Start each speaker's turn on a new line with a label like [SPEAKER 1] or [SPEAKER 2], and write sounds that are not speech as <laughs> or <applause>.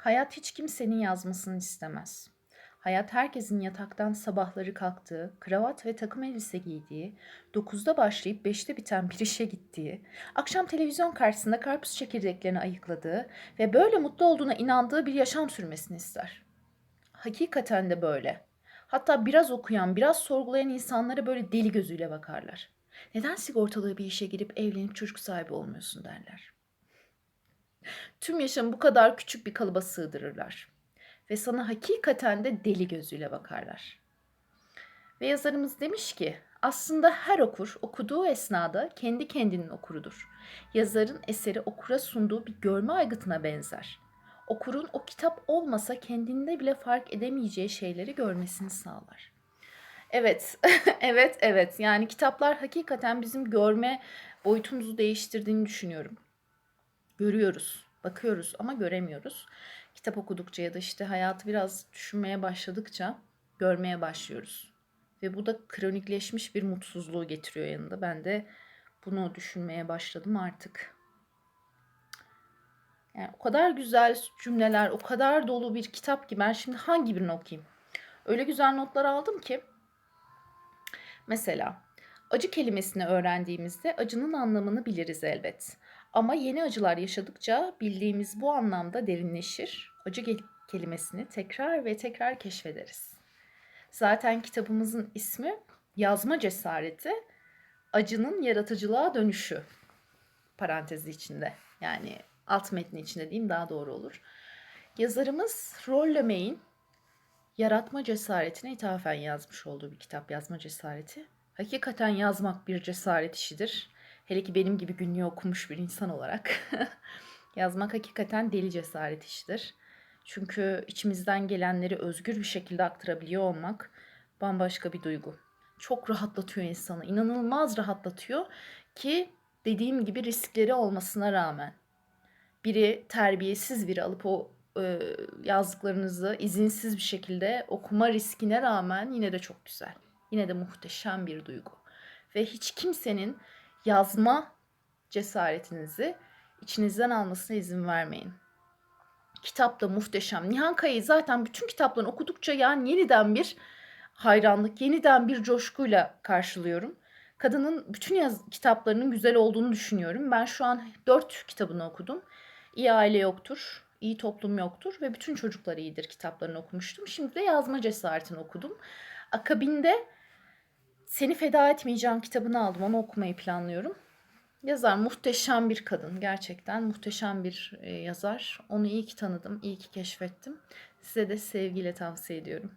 [SPEAKER 1] Hayat hiç kimsenin yazmasını istemez. Hayat herkesin yataktan sabahları kalktığı, kravat ve takım elbise giydiği, 9'da başlayıp 5'te biten bir işe gittiği, akşam televizyon karşısında karpuz çekirdeklerini ayıkladığı ve böyle mutlu olduğuna inandığı bir yaşam sürmesini ister. Hakikaten de böyle. Hatta biraz okuyan, biraz sorgulayan insanlara böyle deli gözüyle bakarlar. Neden sigortalı bir işe girip evlenip çocuk sahibi olmuyorsun derler. Tüm yaşamı bu kadar küçük bir kalıba sığdırırlar. Ve sana hakikaten de deli gözüyle bakarlar. Ve yazarımız demiş ki aslında her okur okuduğu esnada kendi kendinin okurudur. Yazarın eseri okura sunduğu bir görme aygıtına benzer. Okurun o kitap olmasa kendinde bile fark edemeyeceği şeyleri görmesini sağlar. Evet, <laughs> evet, evet. Yani kitaplar hakikaten bizim görme boyutumuzu değiştirdiğini düşünüyorum. Görüyoruz, bakıyoruz ama göremiyoruz. Kitap okudukça ya da işte hayatı biraz düşünmeye başladıkça görmeye başlıyoruz. Ve bu da kronikleşmiş bir mutsuzluğu getiriyor yanında. Ben de bunu düşünmeye başladım artık. Yani o kadar güzel cümleler, o kadar dolu bir kitap ki ben şimdi hangi birini okuyayım? Öyle güzel notlar aldım ki. Mesela acı kelimesini öğrendiğimizde acının anlamını biliriz elbet. Ama yeni acılar yaşadıkça bildiğimiz bu anlamda derinleşir. Acı kelimesini tekrar ve tekrar keşfederiz. Zaten kitabımızın ismi Yazma Cesareti, Acının Yaratıcılığa Dönüşü parantezi içinde. Yani alt metni içinde diyeyim daha doğru olur. Yazarımız Rollemay'in yaratma cesaretine ithafen yazmış olduğu bir kitap yazma cesareti. Hakikaten yazmak bir cesaret işidir. Hele ki benim gibi günlüğü okumuş bir insan olarak. <laughs> yazmak hakikaten deli cesaret işidir. Çünkü içimizden gelenleri özgür bir şekilde aktarabiliyor olmak bambaşka bir duygu. Çok rahatlatıyor insanı. inanılmaz rahatlatıyor ki dediğim gibi riskleri olmasına rağmen biri terbiyesiz biri alıp o e, yazdıklarınızı izinsiz bir şekilde okuma riskine rağmen yine de çok güzel. Yine de muhteşem bir duygu. Ve hiç kimsenin yazma cesaretinizi içinizden almasına izin vermeyin. Kitap da muhteşem. Nihan Kaya'yı zaten bütün kitaplarını okudukça yani yeniden bir hayranlık, yeniden bir coşkuyla karşılıyorum. Kadının bütün yaz kitaplarının güzel olduğunu düşünüyorum. Ben şu an dört kitabını okudum. İyi aile yoktur, iyi toplum yoktur ve bütün çocuklar iyidir kitaplarını okumuştum. Şimdi de yazma cesaretini okudum. Akabinde Seni Feda Etmeyeceğim kitabını aldım. Onu okumayı planlıyorum. Yazar muhteşem bir kadın. Gerçekten muhteşem bir e, yazar. Onu iyi ki tanıdım, iyi ki keşfettim. Size de sevgiyle tavsiye ediyorum.